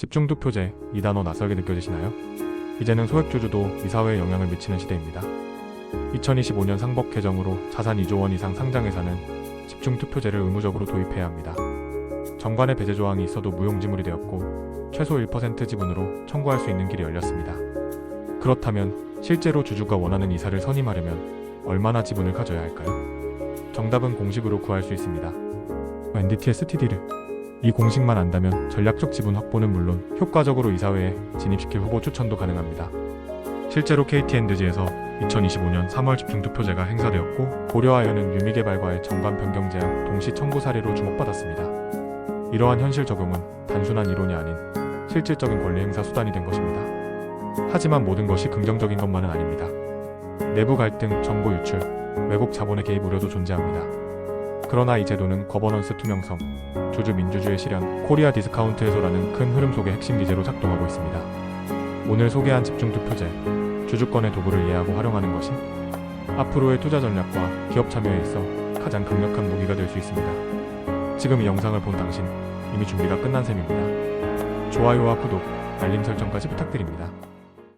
집중 투표제 이 단어 낯설게 느껴지시나요? 이제는 소액주주도 이사회에 영향을 미치는 시대입니다. 2025년 상법 개정으로 자산 2조 원 이상 상장 회사는 집중 투표제를 의무적으로 도입해야 합니다. 정관의 배제 조항이 있어도 무용지물이 되었고 최소 1% 지분으로 청구할 수 있는 길이 열렸습니다. 그렇다면 실제로 주주가 원하는 이사를 선임하려면 얼마나 지분을 가져야 할까요? 정답은 공식으로 구할 수 있습니다. NDT STD를 이 공식만 안다면 전략적 지분 확보는 물론 효과적으로 이사회에 진입시킬 후보 추천도 가능합니다. 실제로 KTN드지에서 2025년 3월 집중투표제가 행사되었고 고려하여는 유미개발과의 정관 변경 제한 동시 청구 사례로 주목받았습니다. 이러한 현실 적용은 단순한 이론이 아닌 실질적인 권리 행사 수단이 된 것입니다. 하지만 모든 것이 긍정적인 것만은 아닙니다. 내부 갈등, 정보 유출, 외국 자본의 개입 우려도 존재합니다. 그러나 이 제도는 거버넌스 투명성, 주주 민주주의 실현, 코리아 디스카운트 해소라는 큰 흐름 속의 핵심 기제로 작동하고 있습니다. 오늘 소개한 집중 투표제, 주주권의 도구를 이해하고 활용하는 것이 앞으로의 투자 전략과 기업 참여에 있어 가장 강력한 무기가 될 수 있습니다. 지금 이 영상을 본 당신 이미 준비가 끝난 셈입니다. 좋아요와 구독, 알림 설정까지 부탁드립니다.